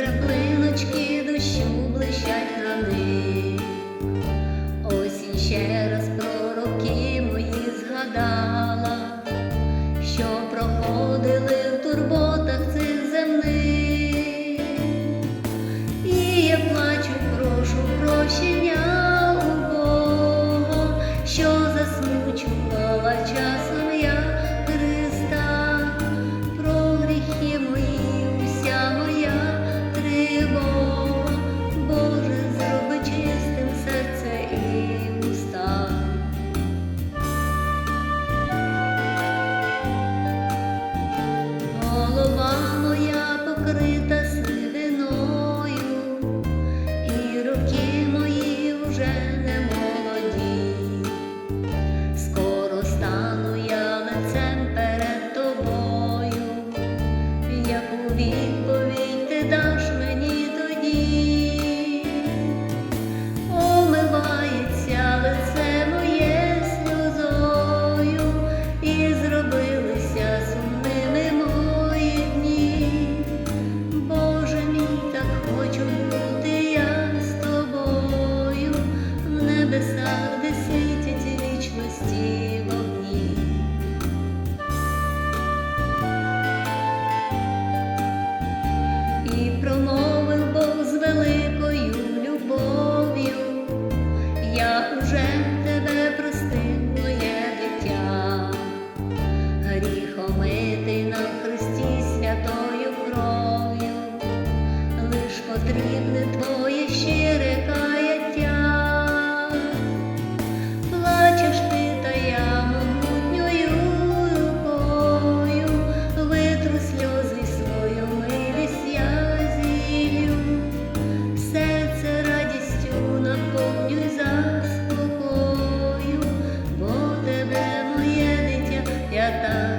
Краплиночки дощу блищать на них, осінь ще раз про роки мої згадала, що проходили в турботах цих земних, і я плачу, прошу прощення у Бога, що засмучувала час. that.